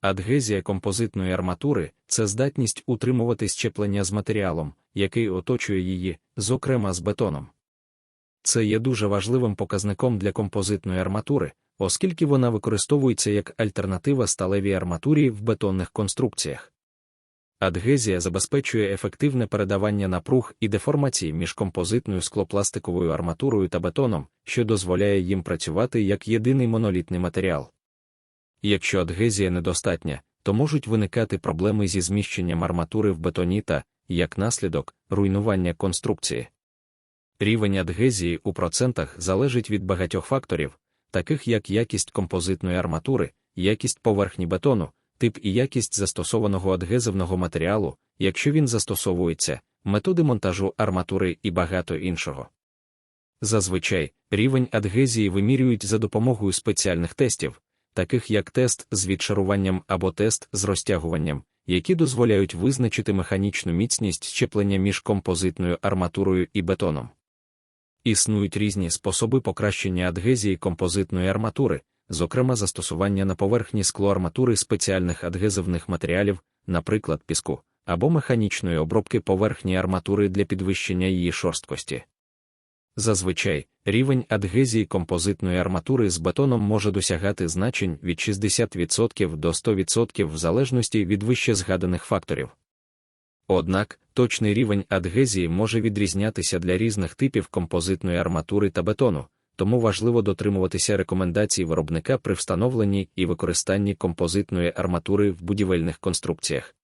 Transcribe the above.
Адгезія композитної арматури це здатність утримувати щеплення з матеріалом, який оточує її, зокрема з бетоном. Це є дуже важливим показником для композитної арматури, оскільки вона використовується як альтернатива сталевій арматурі в бетонних конструкціях. Адгезія забезпечує ефективне передавання напруг і деформації між композитною склопластиковою арматурою та бетоном, що дозволяє їм працювати як єдиний монолітний матеріал. Якщо адгезія недостатня, то можуть виникати проблеми зі зміщенням арматури в бетоні та, як наслідок, руйнування конструкції. Рівень адгезії у процентах залежить від багатьох факторів, таких як якість композитної арматури, якість поверхні бетону, тип і якість застосованого адгезивного матеріалу, якщо він застосовується, методи монтажу арматури і багато іншого. Зазвичай рівень адгезії вимірюють за допомогою спеціальних тестів, таких як тест з відшаруванням або тест з розтягуванням, які дозволяють визначити механічну міцність щеплення між композитною арматурою і бетоном. Існують різні способи покращення адгезії композитної арматури, зокрема застосування на поверхні склоарматури спеціальних адгезивних матеріалів, наприклад, піску, або механічної обробки поверхні арматури для підвищення її шорсткості. Зазвичай, рівень адгезії композитної арматури з бетоном може досягати значень від 60% до 100% в залежності від вище згаданих факторів. Однак, точний рівень адгезії може відрізнятися для різних типів композитної арматури та бетону, тому важливо дотримуватися рекомендацій виробника при встановленні і використанні композитної арматури в будівельних конструкціях.